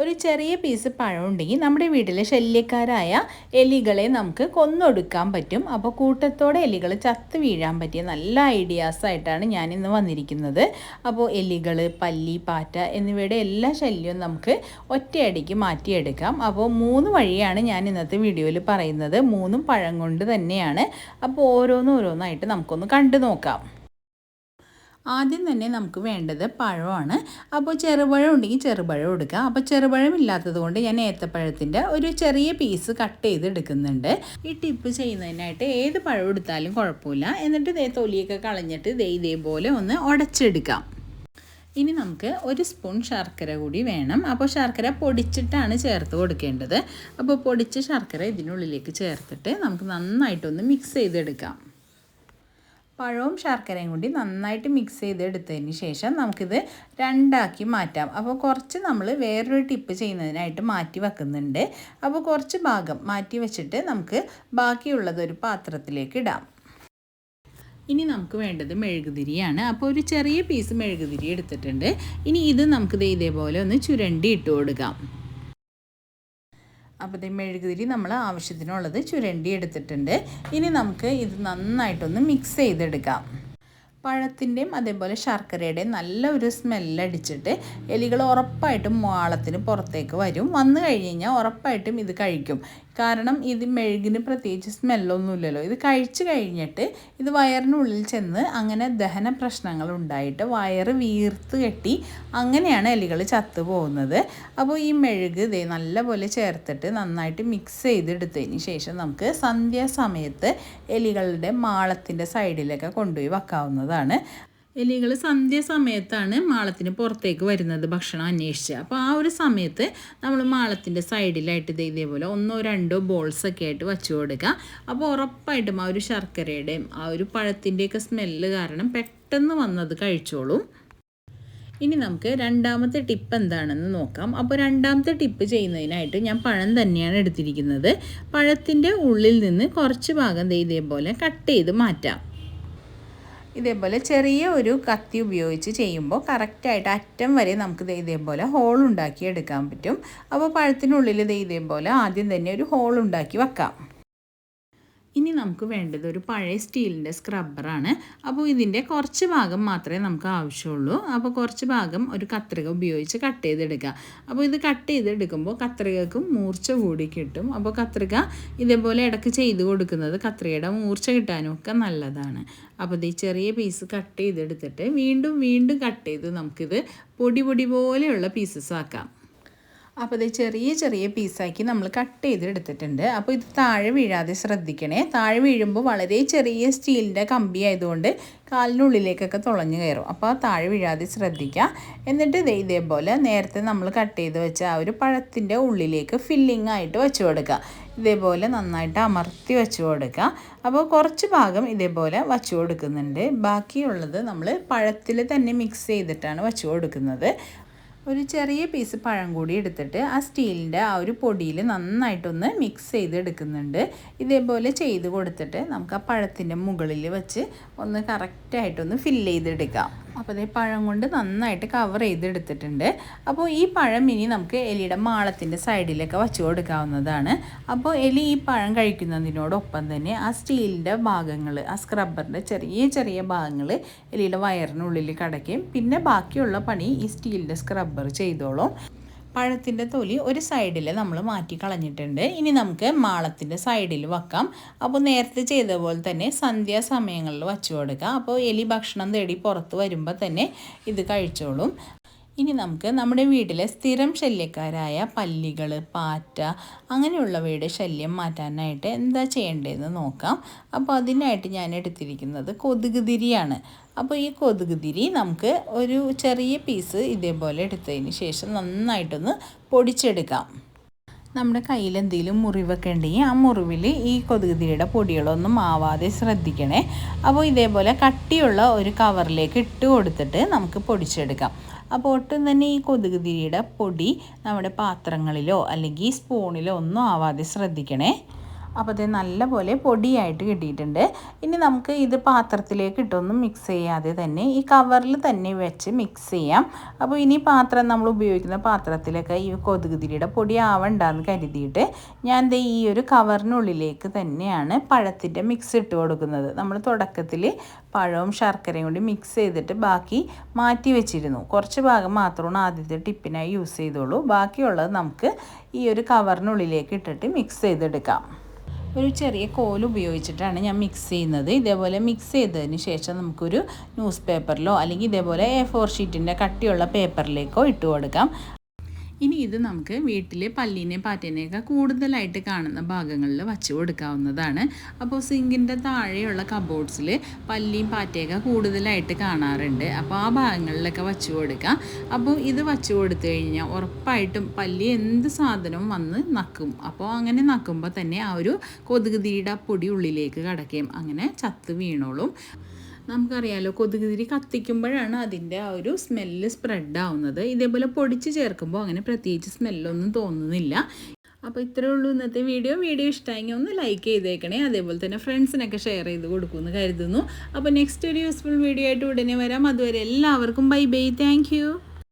ഒരു ചെറിയ പീസ് പഴം ഉണ്ടെങ്കിൽ നമ്മുടെ വീട്ടിലെ ശല്യക്കാരായ എലികളെ നമുക്ക് കൊന്നൊടുക്കാൻ പറ്റും. അപ്പോൾ കൂട്ടത്തോടെ എലികൾ ചത്ത് വീഴാൻ പറ്റിയ നല്ല ഐഡിയാസ് ആയിട്ടാണ് ഞാൻ ഇന്ന് വന്നിരിക്കുന്നത്. അപ്പോൾ എലികൾ പല്ലി പാറ്റ എന്നിവയുടെ എല്ലാ ശല്യവും നമുക്ക് ഒറ്റയടിക്ക് മാറ്റിയെടുക്കാം. അപ്പോൾ മൂന്ന് വഴിയാണ് ഞാൻ ഇന്നത്തെ വീഡിയോയിൽ പറയുന്നത്. മൂന്നും പഴം കൊണ്ട് തന്നെയാണ്. അപ്പോൾ ഓരോന്നോരോന്നായിട്ട് നമുക്കൊന്ന് കണ്ടു നോക്കാം ആദ്യം തന്നെ നമുക്ക് വേണ്ടത് പഴമാണ്. അപ്പോൾ ചെറുപഴം ഉണ്ടെങ്കിൽ ചെറുപഴം എടുക്കുക. അപ്പോൾ ചെറുപഴം ഇല്ലാത്തത് കൊണ്ട് ഞാൻ ഏത്തപ്പഴത്തിന്റെ ഒരു ചെറിയ പീസ് കട്ട് ചെയ്ത് എടുക്കുന്നുണ്ട്. ഈ ടിപ്പ് ചെയ്യുന്നതിനായിട്ട് ഏത് പഴം എടുത്താലും കുഴപ്പമില്ല. എന്നിട്ട് ഇതേ തൊലിയൊക്കെ കളഞ്ഞിട്ട് ഇതേ ഇതേപോലെ ഒന്ന് ഉടച്ചെടുക്കാം ഇനി നമുക്ക് ഒരു സ്പൂൺ ശർക്കര കൂടി വേണം. അപ്പോൾ ശർക്കര പൊടിച്ചിട്ടാണ് ചേർത്ത് കൊടുക്കേണ്ടത്. അപ്പോൾ പൊടിച്ച ശർക്കര ഇതിനുള്ളിലേക്ക് ചേർത്തിട്ട് നമുക്ക് നന്നായിട്ടൊന്ന് മിക്സ് ചെയ്തെടുക്കാം. പഴവും ശർക്കരയും കൂടി നന്നായിട്ട് മിക്സ് ചെയ്തെടുത്തതിന് ശേഷം നമുക്കിത് രണ്ടാക്കി മാറ്റാം. അപ്പോൾ കുറച്ച് നമ്മൾ വേറൊരു ടിപ്പ് ചെയ്യുന്നതിനായിട്ട് മാറ്റി വെക്കുന്നുണ്ട്. അപ്പോൾ കുറച്ച് ഭാഗം മാറ്റി വെച്ചിട്ട് നമുക്ക് ബാക്കിയുള്ളത് ഒരു പാത്രത്തിലേക്ക് ഇടാം. ഇനി നമുക്ക് വേണ്ടത് മെഴുകുതിരിയാണ്. അപ്പോൾ ഒരു ചെറിയ പീസ് മെഴുകുതിരി എടുത്തിട്ടുണ്ട്. ഇനി ഇത് നമുക്ക് ഇതേപോലെ ഒന്ന് ചുരണ്ടി ഇട്ട് കൊടുക്കാം. അപ്പോൾ ഈ മെഴുകുതിരി നമ്മൾ ആവശ്യത്തിനുള്ളത് ചുരണ്ടി എടുത്തിട്ടുണ്ട്. ഇനി നമുക്ക് ഇത് നന്നായിട്ടൊന്ന് മിക്സ് ചെയ്തെടുക്കാം. പഴത്തിന്റെയും അതേപോലെ ശർക്കരയുടെയും നല്ല ഒരു സ്മെല്ലടിച്ചിട്ട് എലികൾ ഉറപ്പായിട്ടും മാളത്തിന് പുറത്തേക്ക് വരും. വന്നു കഴിഞ്ഞ് കഴിഞ്ഞാൽ ഉറപ്പായിട്ടും ഇത് കഴിക്കും. കാരണം ഇത് മെഴുകിന് പ്രത്യേകിച്ച് സ്മെല്ലൊന്നുമില്ലല്ലോ. ഇത് കഴിച്ചു കഴിഞ്ഞിട്ട് ഇത് വയറിനുള്ളിൽ ചെന്ന് അങ്ങനെ ദഹന പ്രശ്നങ്ങൾ ഉണ്ടായിട്ട് വയറ് വീർത്ത് കെട്ടി അങ്ങനെയാണ് എലികൾ ചത്തു പോകുന്നത്. അപ്പോൾ ഈ മെഴുക് ഇതേ നല്ലപോലെ ചേർത്തിട്ട് നന്നായിട്ട് മിക്സ് ചെയ്തെടുത്തതിന് ശേഷം നമുക്ക് സന്ധ്യാസമയത്ത് എലികളുടെ മാളത്തിന്റെ സൈഡിലൊക്കെ കൊണ്ടുപോയി വെക്കാവുന്നതാണ്. എലികൾ സന്ധ്യ സമയത്താണ് മാളത്തിന് പുറത്തേക്ക് വരുന്നത് ഭക്ഷണം അന്വേഷിച്ച്. അപ്പോൾ ആ ഒരു സമയത്ത് നമ്മൾ മാളത്തിന്റെ സൈഡിലായിട്ട് ഇത് ഇതേപോലെ ഒന്നോ രണ്ടോ ബോൾസ് ഒക്കെ ആയിട്ട് വച്ചു കൊടുക്കുക. അപ്പോൾ ഉറപ്പായിട്ടും ആ ഒരു ശർക്കരയുടെയും ആ ഒരു പഴത്തിന്റെയൊക്കെ സ്മെല്ല് കാരണം പെട്ടെന്ന് വന്നത് കഴിച്ചോളും. ഇനി നമുക്ക് രണ്ടാമത്തെ ടിപ്പ് എന്താണെന്ന് നോക്കാം. അപ്പോൾ രണ്ടാമത്തെ ടിപ്പ് ചെയ്യുന്നതിനായിട്ട് ഞാൻ പഴം തന്നെയാണ് എടുത്തിരിക്കുന്നത്. പഴത്തിന്റെ ഉള്ളിൽ നിന്ന് കുറച്ച് ഭാഗം ഇതേപോലെ കട്ട് ചെയ്ത് മാറ്റാം. ഇതേപോലെ ചെറിയ ഒരു കത്തി ഉപയോഗിച്ച് ചെയ്യുമ്പോൾ കറക്റ്റായിട്ട് അറ്റം വരെ നമുക്ക് ഇതേപോലെ ഹോൾ ഉണ്ടാക്കി എടുക്കാൻ പറ്റും. അപ്പോൾ പഴത്തിനുള്ളിൽ ഇതേപോലെ ആദ്യം തന്നെ ഒരു ഹോൾ ഉണ്ടാക്കി വെക്കാം. ഇനി നമുക്ക് വേണ്ടത് ഒരു പഴയ സ്റ്റീലിന്റെ സ്ക്രബ്ബറാണ് അപ്പോൾ ഇതിന്റെ കുറച്ച് ഭാഗം മാത്രമേ നമുക്ക് ആവശ്യമുള്ളൂ. അപ്പോൾ കുറച്ച് ഭാഗം ഒരു കത്രിക ഉപയോഗിച്ച് കട്ട് ചെയ്തെടുക്കുക. അപ്പോൾ ഇത് കട്ട് ചെയ്തെടുക്കുമ്പോൾ കത്രികക്കും മൂർച്ച കൂടി കിട്ടും. അപ്പോൾ കത്രിക ഇതേപോലെ ഇടയ്ക്ക് ചെയ്ത് കൊടുക്കുന്നത് കത്രികയുടെ മൂർച്ച കിട്ടാനും ഒക്കെ നല്ലതാണ്. അപ്പോൾ ഈ ചെറിയ പീസ് കട്ട് ചെയ്തെടുത്തിട്ട് വീണ്ടും വീണ്ടും കട്ട് ചെയ്ത് നമുക്കിത് പൊടി പൊടി പോലെയുള്ള പീസസ് ആക്കാം. അപ്പോൾ ഇത് ചെറിയ ചെറിയ പീസാക്കി നമ്മൾ കട്ട് ചെയ്തെടുത്തിട്ടുണ്ട് അപ്പോൾ ഇത് താഴെ വീഴാതെ ശ്രദ്ധിക്കണേ. താഴെ വീഴുമ്പോൾ വളരെ ചെറിയ സ്റ്റീലിന്റെ കമ്പി ആയതുകൊണ്ട് കാലിനുള്ളിലേക്കൊക്കെ തുളഞ്ഞു കയറും. അപ്പോൾ താഴെ വീഴാതെ ശ്രദ്ധിക്കുക എന്നിട്ട് ഇതേ ഇതേപോലെ നേരത്തെ നമ്മൾ കട്ട് ചെയ്ത് വെച്ച ആ ഒരു പഴത്തിന്റെ ഉള്ളിലേക്ക് ഫില്ലിംഗ് ആയിട്ട് വെച്ച് കൊടുക്കുക ഇതേപോലെ നന്നായിട്ട് അമർത്തി വെച്ച് കൊടുക്കുക അപ്പോൾ കുറച്ച് ഭാഗം ഇതേപോലെ വച്ചു കൊടുക്കുന്നുണ്ട്. ബാക്കിയുള്ളത് നമ്മൾ പഴത്തിൽ തന്നെ മിക്സ് ചെയ്തിട്ടാണ് വച്ചു കൊടുക്കുന്നത്. ഒരു ചെറിയ പീസ് പഴം കൂടി എടുത്തിട്ട് ആ സ്റ്റീലിന്റെ ആ ഒരു പൊടിയിൽ നന്നായിട്ടൊന്ന് മിക്സ് ചെയ്ത് എടുക്കുന്നുണ്ട്. ഇതേപോലെ ചെയ്ത് കൊടുത്തിട്ട് നമുക്ക് ആ പഴത്തിന്റെ മുകളിൽ വെച്ച് ഒന്ന് കറക്റ്റായിട്ടൊന്ന് ഫില്ല് ചെയ്തെടുക്കാം. അപ്പോൾ അതേ പഴം കൊണ്ട് നന്നായിട്ട് കവർ ചെയ്തെടുത്തിട്ടുണ്ട്. അപ്പോൾ ഈ പഴം ഇനി നമുക്ക് എലിയുടെ മാളത്തിന്റെ സൈഡിലൊക്കെ വച്ചു കൊടുക്കാവുന്നതാണ്. അപ്പോൾ എലി ഈ പഴം കഴിക്കുന്നതിനോടൊപ്പം തന്നെ ആ സ്റ്റീലിന്റെ ഭാഗങ്ങൾ ആ സ്ക്രബ്ബറിന്റെ ചെറിയ ചെറിയ ഭാഗങ്ങൾ എലിയുടെ വയറിനുള്ളിൽ കിടക്കുകയും പിന്നെ ബാക്കിയുള്ള പണി ഈ സ്റ്റീലിന്റെ സ്ക്രബ്ബർ ചെയ്തോളും. പഴത്തിന്റെ തൊലി ഒരു സൈഡിൽ നമ്മൾ മാറ്റി കളഞ്ഞിട്ടുണ്ട്. ഇനി നമുക്ക് മാളത്തിന്റെ സൈഡിൽ വെക്കാം. അപ്പോൾ നേരത്തെ ചെയ്ത പോലെ തന്നെ സന്ധ്യാസമയങ്ങളിൽ വച്ചു കൊടുക്കാം. അപ്പോൾ എലി ഭക്ഷണം തേടി പുറത്ത് വരുമ്പോൾ തന്നെ ഇത് കഴിച്ചോളും. ഇനി നമുക്ക് നമ്മുടെ വീട്ടിലെ സ്ഥിരം ശല്യക്കാരായ പല്ലികൾ പാറ്റ അങ്ങനെയുള്ളവയുടെ ശല്യം മാറ്റാനായിട്ട് എന്താ ചെയ്യേണ്ടതെന്ന് നോക്കാം. അപ്പോൾ അതിനായിട്ട് ഞാൻ എടുത്തിരിക്കുന്നത് കൊതുക് തിരിയാണ്. അപ്പോൾ ഈ കൊതുക് തിരി നമുക്ക് ഒരു ചെറിയ പീസ് ഇതേപോലെ എടുത്തതിന് ശേഷം നന്നായിട്ടൊന്ന് പൊടിച്ചെടുക്കാം. നമ്മുടെ കയ്യിൽ എന്തെങ്കിലും മുറിവൊക്കെ ഉണ്ടെങ്കിൽ ആ മുറിവിൽ ഈ കൊതുകുതിരിയുടെ പൊടികളൊന്നും ആവാതെ ശ്രദ്ധിക്കണേ. അപ്പോൾ ഇതേപോലെ കട്ടിയുള്ള ഒരു കവറിലേക്ക് ഇട്ട് കൊടുത്തിട്ട് നമുക്ക് പൊടിച്ചെടുക്കാം. അപ്പോൾ ഒട്ടും തന്നെ ഈ കൊതുകുതിരിയുടെ പൊടി നമ്മുടെ പാത്രങ്ങളിലോ അല്ലെങ്കിൽ സ്പൂണിലോ ഒന്നും ആവാതെ ശ്രദ്ധിക്കണേ. അപ്പോൾ ഇത് നല്ലപോലെ പൊടിയായിട്ട് കിട്ടിയിട്ടുണ്ട്. ഇനി നമുക്ക് ഇത് പാത്രത്തിലേക്ക് ഇട്ടൊന്നും മിക്സ് ചെയ്യാതെ തന്നെ ഈ കവറിൽ തന്നെ വെച്ച് മിക്സ് ചെയ്യാം. അപ്പോൾ ഇനി പാത്രം നമ്മൾ ഉപയോഗിക്കുന്ന പാത്രത്തിലൊക്കെ ഈ കൊതുകുതിരിയുടെ പൊടി ആവണ്ടെന്ന് കരുതിയിട്ട് ഞാൻ ദേ ഈ ഒരു കവറിനുള്ളിലേക്ക് തന്നെയാണ് പഴത്തിന്റെ മിക്സ് ഇട്ട് കൊടുക്കുന്നത്. നമ്മൾ തുടക്കത്തിൽ പഴവും ശർക്കരയും കൂടി മിക്സ് ചെയ്തിട്ട് ബാക്കി മാറ്റി വെച്ചിരുന്നു. കുറച്ച് ഭാഗം മാത്രമാണ് ആദ്യത്തെ ടിപ്പിനായി യൂസ് ചെയ്തോളൂ ബാക്കിയുള്ളത് നമുക്ക് ഈ ഒരു കവറിനുള്ളിലേക്ക് ഇട്ടിട്ട് മിക്സ് ചെയ്തെടുക്കാം. ഒരു ചെറിയ കോൽ ഉപയോഗിച്ചിട്ടാണ് ഞാൻ മിക്സ് ചെയ്യുന്നത്. ഇതേപോലെ മിക്സ് ചെയ്തതിന് ശേഷം നമുക്കൊരു ന്യൂസ് പേപ്പറിലോ അല്ലെങ്കിൽ ഇതേപോലെ എ ഫോർ ഷീറ്റിന്റെ കട്ടിയുള്ള പേപ്പറിലേക്കോ ഇട്ട് കൊടുക്കാം. ഇനി ഇത് നമുക്ക് വീട്ടിലെ പല്ലിനെ പാറ്റേനെയൊക്കെ കൂടുതലായിട്ട് കാണുന്ന ഭാഗങ്ങളിൽ വച്ച് കൊടുക്കാവുന്നതാണ്. അപ്പോൾ സിങ്കിന്റെ താഴെയുള്ള കബോർഡ്സിൽ പല്ലിയും പാറ്റയൊക്കെ കൂടുതലായിട്ട് കാണാറുണ്ട്. അപ്പോൾ ആ ഭാഗങ്ങളിലൊക്കെ വച്ച് കൊടുക്കാം. അപ്പോൾ ഇത് വച്ച് കൊടുത്തു കഴിഞ്ഞാൽ ഉറപ്പായിട്ടും പല്ലി എന്ത് സാധനവും വന്ന് നക്കും. അപ്പോൾ അങ്ങനെ നക്കുമ്പോൾ തന്നെ ആ ഒരു കൊതുകുതിരിയുടെ പൊടി ഉള്ളിലേക്ക് കടക്കുകയും അങ്ങനെ ചത്ത് വീണോളും. നമുക്കറിയാലോ കൊതുകുതിരി കത്തിക്കുമ്പോഴാണ് അതിന്റെ ആ ഒരു സ്മെല്ല് സ്പ്രെഡ് ആവുന്നത്. ഇതേപോലെ പൊടിച്ച് ചേർക്കുമ്പോൾ അങ്ങനെ പ്രത്യേകിച്ച് സ്മെല്ലൊന്നും തോന്നുന്നില്ല. അപ്പോൾ ഇത്രയേ ഉള്ളൂ ഇന്നത്തെ വീഡിയോ. വീഡിയോ ഇഷ്ടമായെങ്കിൽ ഒന്ന് ലൈക്ക് ചെയ്തേക്കണേ. അതേപോലെ തന്നെ ഫ്രണ്ട്സിനൊക്കെ ഷെയർ ചെയ്ത് കൊടുക്കുമെന്ന് കരുതുന്നു. അപ്പോൾ നെക്സ്റ്റ് ഒരു യൂസ്ഫുൾ വീഡിയോ ആയിട്ട് ഉടനെ വരാം. അതുവരെ എല്ലാവർക്കും ബൈ ബൈ താങ്ക്